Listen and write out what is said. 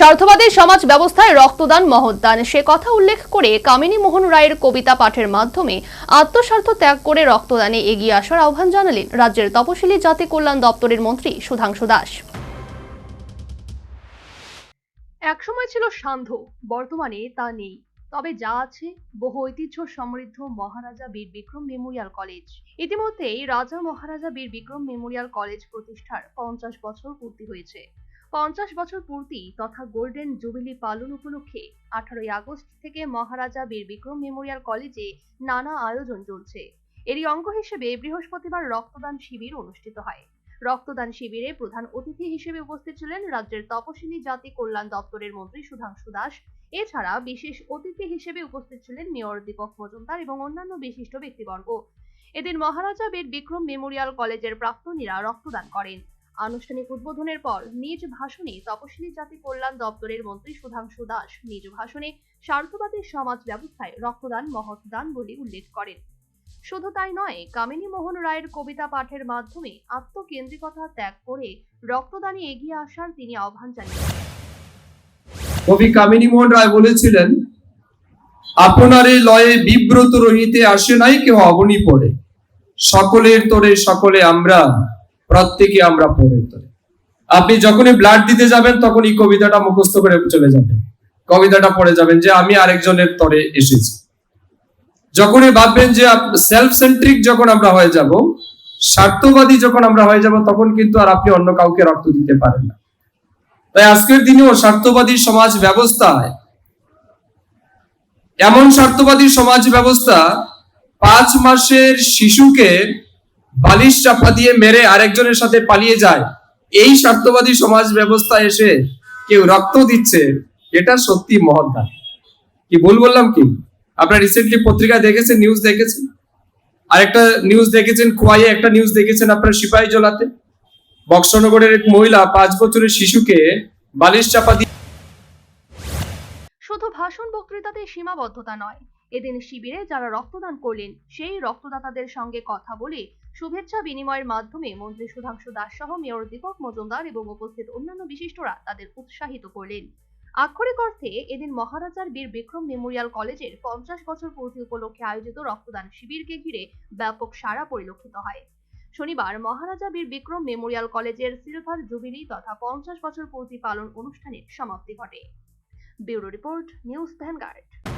স্বার্থবাদী সমাজ ব্যবস্থায় রক্তদান মহৎদান সে কথা উল্লেখ করে কামিনী মোহন রায়ের কবিতা পাঠের মাধ্যমে আত্মস্বার্থ ত্যাগ করে রক্তদানে এগিয়ে আসার আহ্বান জানালেন রাজ্যের তপশিলি জাতি কল্যাণ দপ্তরের মন্ত্রী সুধাংশু দাস। একসময় ছিল সান্ধ্য, বর্তমানে তা নেই। তবে যা আছে, বহু ঐতিহ্য সমৃদ্ধ মহারাজা বীর বিক্রম মেমোরিয়াল কলেজ। ইতিমধ্যেই রাজা মহারাজা বীর বিক্রম মেমোরিয়াল কলেজ প্রতিষ্ঠার পঞ্চাশ বছর পূর্তি হয়েছে। পঞ্চাশ বছর পূর্তি তথা গোল্ডেন জুবিলি পালন উপলক্ষে আঠারোই আগস্ট থেকে মহারাজা বীর বিক্রম মেমোরিয়াল কলেজে নানা আয়োজন চলছে। এরই অঙ্গ হিসেবে বৃহস্পতিবার রক্তদান শিবির অনুষ্ঠিত হয়। রক্তদান শিবিরে প্রধান অতিথি হিসেবে উপস্থিত ছিলেন রাজ্যের তপশিলি জাতি কল্যাণ দপ্তরের মন্ত্রী সুধাংশু দাস। এছাড়া বিশেষ অতিথি হিসেবে উপস্থিত ছিলেন মেয়র দীপক মজুমদার এবং অন্যান্য বিশিষ্ট ব্যক্তিবর্গ। এদিন মহারাজা বীর বিক্রম মেমোরিয়াল কলেজের প্রাক্তনীরা রক্তদান করেন। আনুষ্ঠানিক উদ্বোধনের পর নিজ ভাষণে তপশিলি জাতি কল্যাণ দপ্তরের মন্ত্রী সুধাংশু দাস নিজ ভাষণে স্বার্থবাদী সমাজ ব্যবস্থায় রক্তদান মহৎ দান বলে উল্লেখ করেন। শুধু তাই নয়, কামিনী মোহন রায়ের কবিতা পাঠের মাধ্যমে আত্মকেন্দ্রিকতা ত্যাগ করে রক্তদানে এগিয়ে আসার তিনি আহ্বান জানিয়েছেন। কবি কামিনী মোহন রায় বলেছিলেন, আপনারে লয়ে বিব্রত রহিতে আসে নাই কেউ অবনি পড়ে সকলের তোরে সকলে আমরা প্রত্যেকে আমরা পড়ে তোরে আপনি যখনই ব্লাড দিতে যাবেন তখন এই কবিতাটা মুখস্থ করে চলে যাবেন। কবিতাটা পড়ে যাবেন যে, আমি আরেকজনের তরে এসেছি। যখনই ভাববেন যে সেলফ সেন্ট্রিক যখন আমরা হয়ে যাব, স্বার্থবাদী যখন আমরা হয়ে যাব, তখন কিন্তু আর আপনি অন্য কাউকে রক্ত দিতে পারেন না। তাই আজকের দিনেও স্বার্থবাদী সমাজ ব্যবস্থায়, এমন স্বার্থবাদী সমাজ ব্যবস্থা পাঁচ মাসের শিশুকে বালিশ চাপা দিয়ে মেরে আরেকজনের সাথে পালিয়ে যায়। এই স্বার্থবাদী সমাজ ব্যবস্থা এসে কেউ রক্ত দিচ্ছে। এটা সত্যি মহৎ কি ভুল বললাম কি? আপনারা রিসেন্টলি পত্রিকায় দেখেছেন নিউজ দেখেছেন? আরেকটা নিউজ দেখেছেন খোয়াইয়ে একটা নিউজ দেখেছেন আপনার সিপাহী জলাতে? বক্সনগরের এক মহিলা পাঁচ বছরের শিশুকে বালিশ চাপা দিয়ে শুধু ভাষণ বক্তৃতাতে সীমাবদ্ধতা নয় এদিন শিবিরে যারা রক্তদান করলেন, সেই রক্তদাতাদের সঙ্গে কথা বলে শুভেচ্ছা বিনিময়ের মাধ্যমে মন্ত্রী সুধাংশু দাস সহ মেয়র দীপক মজুমদার এবং উপস্থিত অন্যান্য বিশিষ্টরা তাদের উৎসাহিত করলেন। আক্ষরিক অর্থে, এদিন মহারাজার বীর বিক্রম মেমোরিয়াল কলেজের পঞ্চাশ বছর পূর্তি উপলক্ষে আয়োজিত রক্তদান শিবিরকে ঘিরে ব্যাপক সাড়া পরিলক্ষিত হয়। শনিবার মহারাজা বীর বিক্রম মেমোরিয়াল কলেজের সিলভার জুবিলি তথা পঞ্চাশ বছর পূর্তি পালন অনুষ্ঠানের সমাপ্তি ঘটে। Bureau report, News Vanguard.